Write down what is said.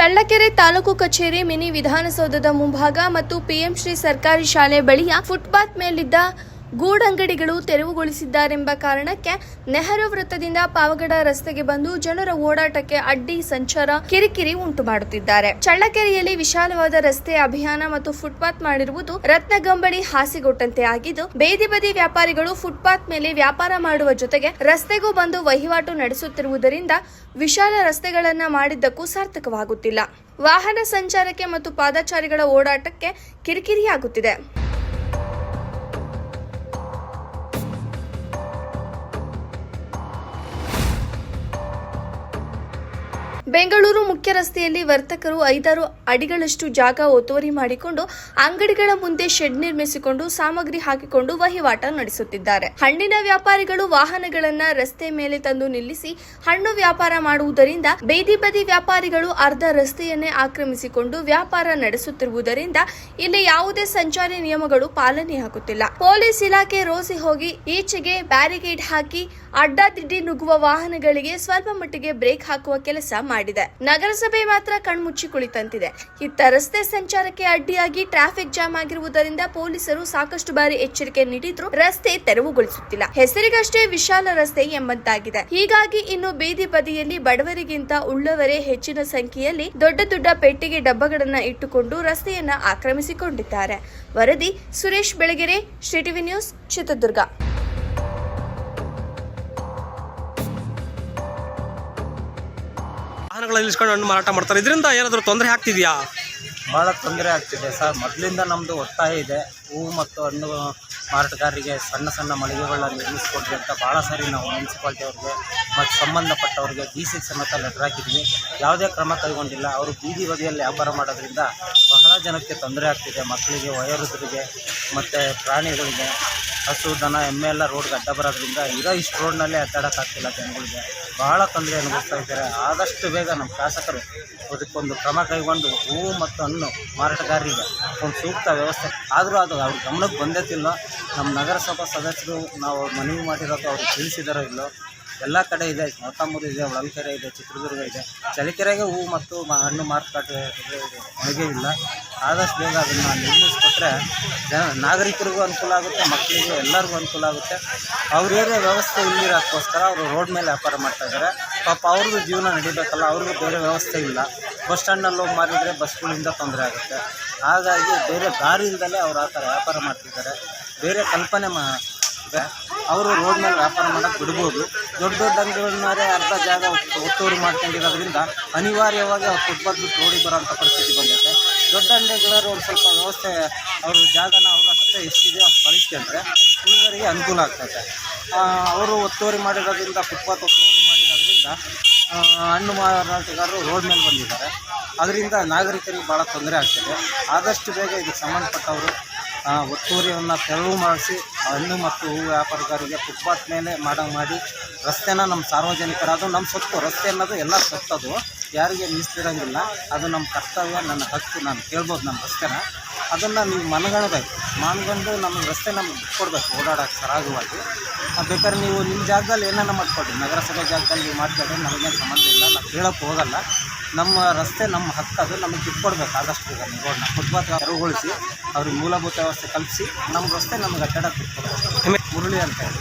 ಚಳ್ಳಕೆರೆ ತಾಲೂಕು ಕಚೇರಿ ಮಿನಿ ವಿಧಾನಸೌಧದ ಮುಂಭಾಗ ಮತ್ತು ಪಿಎಂ ಶ್ರೀ ಸರ್ಕಾರಿ ಶಾಲೆ ಬಳಿಯ ಫುಟ್ಪಾತ್ ಮೇಲಿದ್ದ ಗೂಡಂಗಡಿಗಳು ತೆರವುಗೊಳಿಸಿದ್ದಾರೆಂಬ ಕಾರಣಕ್ಕೆ ನೆಹರು ವೃತ್ತದಿಂದ ಪಾವಗಡ ರಸ್ತೆಗೆ ಬಂದು ಜನರ ಓಡಾಟಕ್ಕೆ ಅಡ್ಡಿ ಸಂಚಾರ ಕಿರಿಕಿರಿ ಉಂಟು ಮಾಡುತ್ತಿದ್ದಾರೆ. ಚಳ್ಳಕೆರೆಯಲ್ಲಿ ವಿಶಾಲವಾದ ರಸ್ತೆ ಅಭಿಯಾನ ಮತ್ತು ಫುಟ್ಪಾತ್ ಮಾಡಿರುವುದು ರತ್ನಗಂಬಳಿ ಹಾಸಿಗೊಟ್ಟಂತೆ ಆಗಿದ್ದು, ಬೇದಿ ಬದಿ ವ್ಯಾಪಾರಿಗಳು ಫುಟ್ಪಾತ್ ಮೇಲೆ ವ್ಯಾಪಾರ ಮಾಡುವ ಜೊತೆಗೆ ರಸ್ತೆಗೂ ಬಂದು ವಹಿವಾಟು ನಡೆಸುತ್ತಿರುವುದರಿಂದ ವಿಶಾಲ ರಸ್ತೆಗಳನ್ನು ಮಾಡಿದ್ದಕ್ಕೂ ಸಾರ್ಥಕವಾಗುತ್ತಿಲ್ಲ. ವಾಹನ ಸಂಚಾರಕ್ಕೆ ಮತ್ತು ಪಾದಚಾರಿಗಳ ಓಡಾಟಕ್ಕೆ ಕಿರಿಕಿರಿಯಾಗುತ್ತಿದೆ. ಬೆಂಗಳೂರು ಮುಖ್ಯ ರಸ್ತೆಯಲ್ಲಿ ವರ್ತಕರು ಐದಾರು ಅಡಿಗಳಷ್ಟು ಜಾಗ ಒತ್ತುವರಿ ಮಾಡಿಕೊಂಡು ಅಂಗಡಿಗಳ ಮುಂದೆ ಶೆಡ್ ನಿರ್ಮಿಸಿಕೊಂಡು ಸಾಮಗ್ರಿ ಹಾಕಿಕೊಂಡು ವಹಿವಾಟ ನಡೆಸುತ್ತಿದ್ದಾರೆ. ಹಣ್ಣಿನ ವ್ಯಾಪಾರಿಗಳು ವಾಹನಗಳನ್ನ ರಸ್ತೆ ಮೇಲೆ ತಂದು ನಿಲ್ಲಿಸಿ ಹಣ್ಣು ವ್ಯಾಪಾರ ಮಾಡುವುದರಿಂದ ಬೇದಿ ಬದಿ ವ್ಯಾಪಾರಿಗಳು ಅರ್ಧ ರಸ್ತೆಯನ್ನೇ ಆಕ್ರಮಿಸಿಕೊಂಡು ವ್ಯಾಪಾರ ನಡೆಸುತ್ತಿರುವುದರಿಂದ ಇಲ್ಲಿ ಯಾವುದೇ ಸಂಚಾರಿ ನಿಯಮಗಳು ಪಾಲನೆಯಾಗುತ್ತಿಲ್ಲ ಪೊಲೀಸ್ ಇಲಾಖೆ ರೋಸಿ ಹೋಗಿ ಈಚೆಗೆ ಬ್ಯಾರಿಕೇಡ್ ಹಾಕಿ ಅಡ್ಡಾದಿಡ್ಡಿ ನುಗ್ಗುವ ವಾಹನಗಳಿಗೆ ಸ್ವಲ್ಪ ಮಟ್ಟಿಗೆ ಬ್ರೇಕ್ ಹಾಕುವ ಕೆಲಸ ಮಾಡಿದೆ. ನಗರಸಭೆ ಮಾತ್ರ ಕಣ್ಮುಚ್ಚಿ ಕುಳಿತಂತಿದೆ. ಇತ್ತ ರಸ್ತೆ ಸಂಚಾರಕ್ಕೆ ಅಡ್ಡಿಯಾಗಿ ಟ್ರಾಫಿಕ್ ಜಾಮ್ ಆಗಿರುವುದರಿಂದ ಪೊಲೀಸರು ಸಾಕಷ್ಟು ಬಾರಿ ಎಚ್ಚರಿಕೆ ನೀಡಿದ್ರು ರಸ್ತೆ ತೆರವುಗೊಳಿಸುತ್ತಿಲ್ಲ. ಹೆಸರಿಗಷ್ಟೇ ವಿಶಾಲ ರಸ್ತೆ ಎಂಬಂತಾಗಿದೆ. ಹೀಗಾಗಿ ಇನ್ನು ಬೀದಿ ಬದಿಯಲ್ಲಿ ಬಡವರಿಗಿಂತ ಉಳ್ಳವರೇ ಹೆಚ್ಚಿನ ಸಂಖ್ಯೆಯಲ್ಲಿ ದೊಡ್ಡ ದೊಡ್ಡ ಪೆಟ್ಟಿಗೆ ಡಬ್ಬಗಳನ್ನ ಇಟ್ಟುಕೊಂಡು ರಸ್ತೆಯನ್ನ ಆಕ್ರಮಿಸಿಕೊಂಡಿದ್ದಾರೆ. ವರದಿ ಸುರೇಶ್ ಬೆಳಗೆರೆ, ಶ್ರೀ ಟಿವಿ ನ್ಯೂಸ್ ಚಿತ್ರದುರ್ಗ. ವಾಹನಗಳಲ್ಲಿ ನಿಲ್ಸ್ಕೊಂಡು ಹಣ್ಣು ಮಾರಾಟ ಮಾಡ್ತಾರೆ. ಇದರಿಂದ ಏನಾದರೂ ತೊಂದರೆ ಆಗ್ತಿದೆಯಾ? ಭಾಳ ತೊಂದರೆ ಆಗ್ತಿದೆ ಸರ್. ಮೊದಲಿಂದ ನಮ್ಮದು ಒತ್ತಾಯ ಇದೆ. ಹೂವು ಮತ್ತು ಹಣ್ಣು ಮಾರಾಟಗಾರರಿಗೆ ಸಣ್ಣ ಸಣ್ಣ ಮಳಿಗೆಗಳನ್ನ ನಿರ್ಮಿಸ್ಕೊಡ್ರಿ ಅಂತ ಭಾಳ ಸಾರಿ ನಾವು ಮುನ್ಸಿಪಾಲ್ಟಿ ಅವ್ರಿಗೆ ಮತ್ತು ಸಂಬಂಧಪಟ್ಟವ್ರಿಗೆ ಡಿ ಸಿ ಸಮೇತ ಲೆಟರ್ ಹಾಕಿದ್ವಿ. ಯಾವುದೇ ಕ್ರಮ ಕೈಗೊಂಡಿಲ್ಲ. ಅವರು ಬೀದಿ ಬದಿಯಲ್ಲಿ ವ್ಯಾಪಾರ ಮಾಡೋದ್ರಿಂದ ಬಹಳ ಜನಕ್ಕೆ ತೊಂದರೆ ಆಗ್ತಿದೆ. ಮಕ್ಕಳಿಗೆ, ವಯೋವೃದ್ಧರಿಗೆ ಮತ್ತು ಪ್ರಾಣಿಗಳಿಗೆ ಹಸು, ದನ, ಎಮ್ಮೆ ಎಲ್ಲ ರೋಡ್ಗೆ ಅಡ್ಡ ಬರೋದ್ರಿಂದ ಇರೋ ಇಷ್ಟು ರೋಡ್ನಲ್ಲೇ ಅಡ್ಡಾಡೋಕ್ಕಾಗ್ತಿಲ್ಲ ಜನಗಳಿಗೆ. ಭಾಳ ತೊಂದರೆ ಅನುಭವಿಸ್ತಾ ಇದ್ದಾರೆ. ಆದಷ್ಟು ಬೇಗ ನಮ್ಮ ಶಾಸಕರು ಅದಕ್ಕೊಂದು ಕ್ರಮ ಕೈಗೊಂಡು ಹೂವು ಮತ್ತು ಹಣ್ಣು ಮಾರಾಟಗಾರರಿಗೆ ಒಂದು ಸೂಕ್ತ ವ್ಯವಸ್ಥೆ. ಆದರೂ ಅದು ಅವ್ರ ಗಮನಕ್ಕೆ ಬಂದೈತಿಲ್ಲ ನಮ್ಮ ನಗರಸಭಾ ಸದಸ್ಯರು ನಾವು ಮನವಿ ಮಾಡಿರೋದು ಅವರು ತಿಳಿಸಿದಾರೋ ಇಲ್ಲೋ, ಎಲ್ಲ ಕಡೆ ಇದೆ. ಮೊತ್ತಮೂರು ಇದೆ, ಹೊಳಲ್ಕೆರೆ ಇದೆ, ಚಿತ್ರದುರ್ಗ ಇದೆ. ಚಳಿಕೆರೆಗೆ ಹೂವು ಮತ್ತು ಹಣ್ಣು ಮಾರುಕಟ್ಟೆ ಒಳಗೆ ಇಲ್ಲ. ಆದಷ್ಟು ಬೇಗ ಅದನ್ನು ನಿರ್ಮಿಸ್ಕೊಟ್ರೆ ನಾಗರಿಕರಿಗೂ ಅನುಕೂಲ ಆಗುತ್ತೆ, ಮಕ್ಕಳಿಗೂ ಎಲ್ಲರಿಗೂ ಅನುಕೂಲ ಆಗುತ್ತೆ. ಅವ್ರ ವ್ಯವಸ್ಥೆ ಇಲ್ಲಿರೋಕ್ಕೋಸ್ಕರ ಅವರು ರೋಡ್ ಮೇಲೆ ವ್ಯಾಪಾರ ಮಾಡ್ತಾ ಇದ್ದಾರೆ ಪಾಪ ಅವ್ರಿಗೂ ಜೀವನ ನಡಿಬೇಕಲ್ಲ, ಅವ್ರಿಗೂ ಬೇರೆ ವ್ಯವಸ್ಥೆ ಇಲ್ಲ. ಬಸ್ ಸ್ಟ್ಯಾಂಡಲ್ಲಿ ಹೋಗಿ ಮಾರಿದರೆ ಬಸ್ಗಳಿಂದ ತೊಂದರೆ ಆಗುತ್ತೆ. ಹಾಗಾಗಿ ಬೇರೆ ದಾರಿ ಇಲ್ದಲೇ ಅವ್ರು ಆ ಥರ ವ್ಯಾಪಾರ ಮಾಡ್ತಿದ್ದಾರೆ. ಬೇರೆ ಕಲ್ಪನೆ ಮಾ ಅವರು ರೋಡ್ ಮೇಲೆ ವ್ಯಾಪಾರ ಮಾಡೋಕ್ಕೆ ಬಿಡ್ಬೋದು. ದೊಡ್ಡ ದೊಡ್ಡ ಅಂಗಡಿಗಳನ್ನೇ ಅರ್ಧ ಜಾಗ ಒತ್ತು- ಒತ್ತುವರಿ ಮಾಡ್ಕೊಂಡಿರೋದ್ರಿಂದ ಅನಿವಾರ್ಯವಾಗಿ ಅವ್ರು ಫುಟ್ಬಾಲ್ ಬಿಟ್ಟು ರೋಡಿಗೆ ಬರೋಂಥ ಪರಿಸ್ಥಿತಿ ಬಂದೈತೆ ದೊಡ್ಡ ಅಂಗಡಿಗಳವ್ರು ಒಂದು ಸ್ವಲ್ಪ ವ್ಯವಸ್ಥೆ ಅವ್ರ ಜಾಗನ ಅವರು ಅಷ್ಟೇ ಎಷ್ಟಿದೆಯೋ ಅಷ್ಟು ಬಳಸ್ಕೊಂಡ್ರೆ ಹುಡುಗರಿಗೆ ಅನುಕೂಲ ಆಗ್ತೈತೆ ಅವರು ಒತ್ತುವರಿ ಮಾಡಿರೋದ್ರಿಂದ ಫುಟ್ಪಾತ್ ಒತ್ತುವರಿ ಮಾಡಿರೋದ್ರಿಂದ ಹಣ್ಣು ಮಾರಾಟಗಾರರು ರೋಡ್ ಮೇಲೆ ಬಂದಿದ್ದಾರೆ. ಅದರಿಂದ ನಾಗರಿಕರಿಗೆ ಭಾಳ ತೊಂದರೆ ಆಗ್ತದೆ. ಆದಷ್ಟು ಬೇಗ ಇದಕ್ಕೆ ಸಂಬಂಧಪಟ್ಟವರು ಒತ್ತುವರಿಯನ್ನು ತೆರವು ಮಾಡಿಸಿ ಹಣ್ಣು ಮತ್ತು ಹೂವು ವ್ಯಾಪಾರಗಾರಿಗೆ ಫುಟ್ಪಾತ್ ಮೇಲೆ ಮಾಡಂಗೆ ಮಾಡಿ, ರಸ್ತೆನ ನಮ್ಮ ಸಾರ್ವಜನಿಕರ ಅದು ನಮ್ಮ ಸೊತ್ತು, ರಸ್ತೆ ಅನ್ನೋದು ಎಲ್ಲ ಸೊತ್ತದು ಯಾರಿಗೆ ಮೀಸಲಿರಂಗಿಲ್ಲ ಅದು ನಮ್ಮ ಕರ್ತವ್ಯ, ನನ್ನ ಹಕ್ಕು, ನಾನು ಕೇಳ್ಬೋದು ನಮ್ಮ ರಸ್ತೆನ. ಅದನ್ನು ನೀವು ಮನಗಣಬೇಕು ಮನಗಂಡು ನಮ್ಮ ರಸ್ತೆ ನಮ್ಗೆ ಬಿಟ್ಕೊಡ್ಬೇಕು ಓಡಾಡೋಕ್ಕೆ ಸರಾಗವಾಗಿ. ಬೇಕಾದ್ರೆ ನೀವು ನಿಮ್ಮ ಜಾಗದಲ್ಲಿ ಏನೇನೋ ಮಾಡಿಕೊಡ್ರಿ ನಗರಸಭೆ ಜಾಗದಲ್ಲಿ ನೀವು ಮಾಡ್ಕೊಂಡ್ರೆ ನಮಗೇನು ಸಂಬಂಧ ಇಲ್ಲ. ನಾವು ಕೇಳೋಕ್ಕೆ ಹೋಗಲ್ಲ. ನಮ್ಮ ರಸ್ತೆ, ನಮ್ಮ ಹಕ್ಕು ಅದು ನಮಗೆ ಬಿಟ್ಕೊಡ್ಬೇಕು ಆದಷ್ಟು ರೋಡ್ನ ಫುಟ್ಪಾತ್ ತೆರವುಗೊಳಿಸಿ, ಅವ್ರಿಗೆ ಮೂಲಭೂತ ವ್ಯವಸ್ಥೆ ಕಲ್ಪಿಸಿ, ನಮ್ಮ ರಸ್ತೆ ನಮಗೆ ಅಡ್ಡಾಡಕ್ಕೆ ಮುರಳಿ ಅಂತ ಹೇಳಿ.